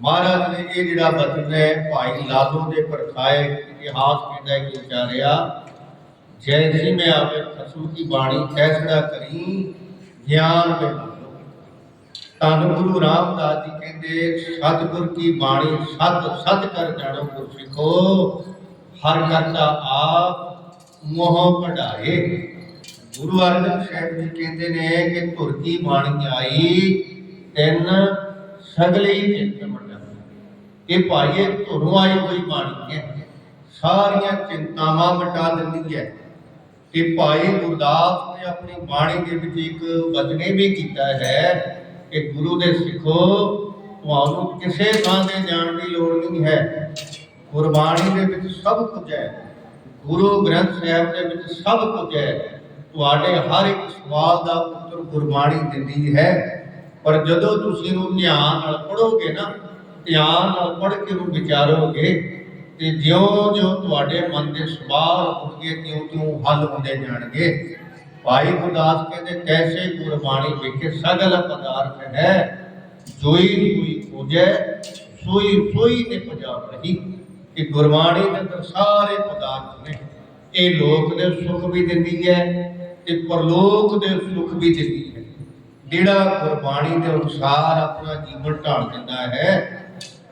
ਮਹਾਰਾਜ ਨੇ ਇਹ ਜਿਹੜਾ ਬਚਨ ਹੈ ਭਾਈ ਲਾਲੋ ਦੇ ਪਰਖਾਏ ਇਤਿਹਾਸ ਕਹਿੰਦਾ ਕਿ ਉਚਾਰਿਆ ਜੈਸੀ ਮੈਂ ਆਵੇ ਖਸੂ ਕੀ ਬਾਣੀ ਫੈਸਲਾ ਕਰੀ, ਗਿਆਨ ਮੇ ਲਾਲੋ। ਗੁਰੂ ਰਾਮਦਾਸ ਜੀ ਕਹਿੰਦੇ, ਸਤਿਗੁਰ ਕੀ ਬਾਣੀ ਸਤ ਸਤ ਕਰ ਜਾਣੋ ਗੁਰ ਸਿੱਖੋ ਹਰ ਕਰਤਾ ਆਪ ਮੋਹ ਕਢਾਏ ਗੁਰੂ ਅਰਜਨ ਸਾਹਿਬ ਜੀ ਕਹਿੰਦੇ ਨੇ ਕਿ ਧੁਰ ਕੀ ਬਾਣੀ ਆਈ, ਤਿੰਨ ਸਗਲੇ ਚਿੰਤ ਮੰਡਲ ਇਹ ਭਾਈ ਇਹ ਧੁਰੋਂ ਹੋਈ ਬਾਣੀ ਹੈ। ਸਾਰੀਆਂ ਚਿੰਤਾਵਾਂ ਮਿਟਾ ਦਿੰਦੀ ਹੈ। ਕਿ ਭਾਈ ਗੁਰਦਾਸ ਨੇ ਆਪਣੀ ਬਾਣੀ ਦੇ ਵਿੱਚ ਇੱਕ ਬਚਨੇ ਵੀ ਕੀਤਾ ਹੈ ਕਿ ਗੁਰੂ ਦੇ ਸਿੱਖੋ ਤੁਹਾਨੂੰ ਕਿਸੇ ਥਾਂ ਤੇ ਜਾਣ ਦੀ ਲੋੜ ਨਹੀਂ ਹੈ। ਗੁਰਬਾਣੀ ਦੇ ਵਿੱਚ ਸਭ ਕੁਝ ਹੈ। ਗੁਰੂ ਗ੍ਰੰਥ ਸਾਹਿਬ ਦੇ ਵਿੱਚ ਸਭ ਕੁਝ ਹੈ। ਤੁਹਾਡੇ ਹਰ ਇੱਕ ਸਵਾਲ ਦਾ ਉੱਤਰ ਗੁਰਬਾਣੀ ਦਿੰਦੀ ਹੈ। ਪਰ ਜਦੋਂ ਤੁਸੀਂ ਇਹਨੂੰ ਧਿਆਨ ਨਾਲ ਪੜੋਗੇ ਨਾ, ਧਿਆਨ ਨਾਲ ਪੜ੍ਹ ਕੇ ਉਹਨੂੰ ਵਿਚਾਰੋਗੇ ਤੇ ਜਿਉਂ-ਜਿਉਂ ਤੁਹਾਡੇ ਮਨ ਦੇ ਸਵਾਲ ਹੋਣਗੇ ਤਿਉਂ-ਤਿਉਂ ਹੱਲ ਹੁੰਦੇ ਜਾਣਗੇ। ਭਾਈ ਗੁਰਦਾਸ ਕਹਿੰਦੇ ਕੈਸੇ ਗੁਰਬਾਣੀ ਵਿਖੇ ਸਗਲ ਪਦਾਰਥ ਹੈ। ਜੋਈ ਹੋਈ ਖੋਜੈ, ਸੋਈ ਸੋਈ ਨੇ ਪੰਜਾਬ ਰਹੀ। ਕਿ ਗੁਰਬਾਣੀ ਦੇ ਅੰਦਰ ਸਾਰੇ ਪਦਾਰਥ ਨੇ। ਇਹ ਲੋਕ ਦੇ ਸੁੱਖ ਵੀ ਦਿੰਦੀ ਹੈ ਤੇ ਪਰਲੋਕ ਦੇ ਸੁੱਖ ਵੀ ਦਿੰਦੀ ਹੈ। ਜਿਹੜਾ ਗੁਰਬਾਣੀ ਦੇ ਅਨੁਸਾਰ ਆਪਣਾ ਜੀਵਨ ਢਾਲ ਦਿੰਦਾ ਹੈ,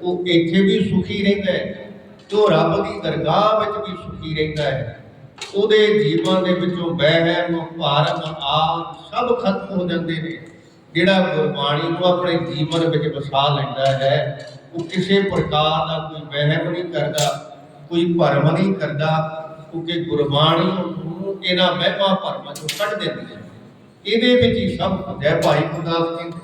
ਉਹ ਇੱਥੇ ਵੀ ਸੁਖੀ ਰਹਿੰਦਾ ਹੈ ਤੇ ਉਹ ਰੱਬ ਦੀ ਦਰਗਾਹ ਵਿੱਚ ਵੀ ਸੁਖੀ ਰਹਿੰਦਾ ਹੈ। ਉਹਦੇ ਜੀਵਨ ਦੇ ਵਿੱਚੋਂ ਵਹਿਮ, ਭਾਰਮ, ਆਪ ਸਭ ਖਤਮ ਹੋ ਜਾਂਦੇ ਨੇ। ਜਿਹੜਾ ਗੁਰਬਾਣੀ ਨੂੰ ਆਪਣੇ ਜੀਵਨ ਵਿੱਚ ਵਸਾ ਲੈਂਦਾ ਹੈ, ਉਹ ਕਿਸੇ ਪ੍ਰਕਾਰ ਦਾ ਕੋਈ ਵਹਿਮ ਨਹੀਂ ਕਰਦਾ, ਕੋਈ ਭਰਮ ਨਹੀਂ ਕਰਦਾ, ਕਿਉਂਕਿ ਗੁਰਬਾਣੀ ਨੂੰ ਇਹਨਾਂ ਵਹਿਮਾਂ, ਭਰਮਾਂ ਚੋਂ ਕੱਢ ਦਿੰਦੀ ਹੈ। ਇਹਦੇ ਵਿੱਚ ਹੀ ਸਭ ਕੁਝ ਹੈ ਭਾਈ ਗੁਰਦਾਸ ਕਹਿੰਦੇ